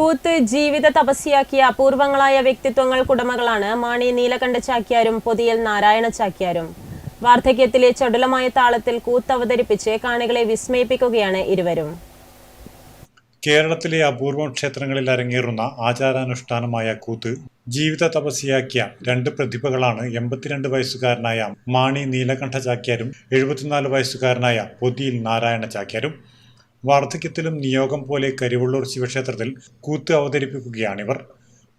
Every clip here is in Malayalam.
കൂത്ത് ജീവിത തപസ്യാക്കിയ അപൂർവങ്ങളായ വ്യക്തിത്വങ്ങൾക്കുടമകളാണ് മാണി നീലകണ്ഠ ചാക്യാരും പൊതിയൽ നാരായണ ചാക്യാരും വാർദ്ധക്യത്തിലെ ചടുലമായ താളത്തിൽ കൂത്ത് അവതരിപ്പിച്ച് കാണികളെ വിസ്മയിപ്പിക്കുകയാണ് ഇരുവരും. കേരളത്തിലെ അപൂർവം ക്ഷേത്രങ്ങളിൽ അരങ്ങേറുന്ന ആചാരാനുഷ്ഠാനമായ കൂത്ത് ജീവിത തപസ്യയാക്കിയ രണ്ട് പ്രതിഭകളാണ് എൺപത്തിരണ്ട് വയസ്സുകാരനായ മാണി നീലകണ്ഠ ചാക്യാരും എഴുപത്തിനാല് വയസ്സുകാരനായ പൊതിയിൽ നാരായണ ചാക്യാരും വാർദ്ധക്യത്തിലും നിയോഗം പോലെ കരിവള്ളൂർ ശിവക്ഷേത്രത്തിൽ കൂത്ത് അവതരിപ്പിക്കുകയാണിവർ.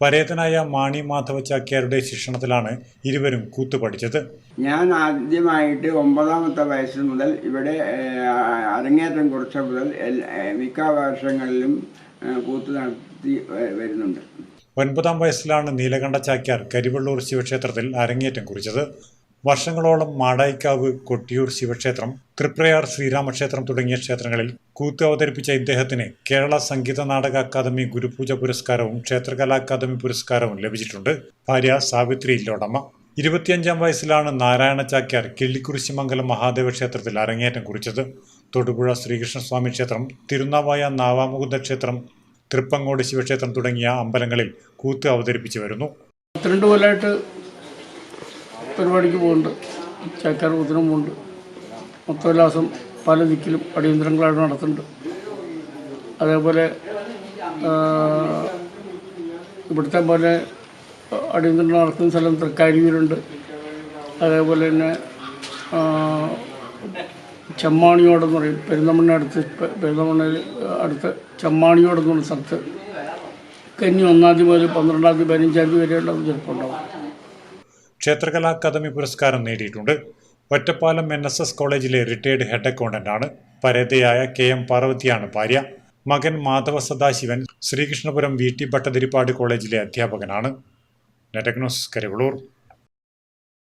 പരേതനായ മാണി മാധവ ചാക്യാരുടെ ശിക്ഷണത്തിലാണ് ഇരുവരും കൂത്ത് പഠിച്ചത്. ഞാൻ ആദ്യമായിട്ട് ഒമ്പതാമത്തെ വയസ്സ് മുതൽ ഇവിടെ അരങ്ങേറ്റം കുറിച്ച മുതൽ മിക്ക വർഷങ്ങളിലും കൂത്ത് നടത്തി വരുന്നുണ്ട്. ഒൻപതാം വയസ്സിലാണ് നീലകണ്ഠ ചാക്യാർ കരിവള്ളൂർ ശിവക്ഷേത്രത്തിൽ അരങ്ങേറ്റം കുറിച്ചത്. വർഷങ്ങളോളം മാടായിക്കാവ് കൊട്ടിയൂർ ശിവക്ഷേത്രം തൃപ്രയാർ ശ്രീരാമക്ഷേത്രം തുടങ്ങിയ ക്ഷേത്രങ്ങളിൽ കൂത്ത് അവതരിപ്പിച്ച ഇദ്ദേഹത്തിന് കേരള സംഗീത നാടക അക്കാദമി ഗുരുപൂജ പുരസ്കാരവും ക്ഷേത്രകലാ അക്കാദമി പുരസ്കാരവും ലഭിച്ചിട്ടുണ്ട്. ഭാര്യ സാവിത്രി ഇല്ലോടമ്മ ഇരുപത്തിയഞ്ചാം വയസ്സിലാണ് നാരായണ ചാക്യാർ കിള്ളിക്കുറിശിമംഗലം മഹാദേവ ക്ഷേത്രത്തിൽ അരങ്ങേറ്റം കുറിച്ചത്. തൊടുപുഴ ശ്രീകൃഷ്ണസ്വാമി ക്ഷേത്രം തിരുനാവായ നാവാമുകുന്ദ ക്ഷേത്രം തൃപ്പങ്ങോട് ശിവക്ഷേത്രം തുടങ്ങിയ അമ്പലങ്ങളിൽ കൂത്ത് അവതരിപ്പിച്ചു വരുന്നു. പത്തിരണ്ട് കൊല്ലമായിട്ട് പരിപാടിക്ക് പോകുന്നുണ്ട് ചാക്കാർ കുത്തിനും പോകുന്നുണ്ട് മൊത്തോല്ലാസം പല ദിക്കിലും അടിയന്തരങ്ങളായിട്ട് നടത്തുന്നുണ്ട്. അതേപോലെ ഇവിടുത്തെ പോലെ അടിയന്തരം നടത്തുന്ന സ്ഥലം തൃക്കാരിയൂരുണ്ട് അതേപോലെ തന്നെ ചെമ്മാണിയോടെന്ന് പറയും. പെരുന്തമണ്ണ അടുത്ത് പെരുന്തമണ്ണ അടുത്ത് ചെമ്മാണിയോടെന്ന് പറഞ്ഞ സ്ഥലത്ത്. കന്നി ഒന്നാം തീയതി മുതൽ പന്ത്രണ്ടാം തീയതി പതിനഞ്ചാം തീയതി വരെയുള്ള ചിലപ്പോൾ ഉണ്ടാവും. ക്ഷേത്രകലാ അക്കാദമി പുരസ്കാരം നേടിയിട്ടുണ്ട്. ഒറ്റപ്പാലം എൻ എസ് എസ് കോളേജിലെ റിട്ടയർഡ് ഹെഡ് അക്കൗണ്ടന്റ് ആണ്. പരേതയായ കെ എം പാർവതിയാണ് ഭാര്യ. മകൻ മാധവ സദാശിവൻ ശ്രീകൃഷ്ണപുരം വി ടി ഭട്ടതിരിപ്പാട് കോളേജിലെ അധ്യാപകനാണ്. നെറ്റഗ്നോസ് കരിവളൂർ.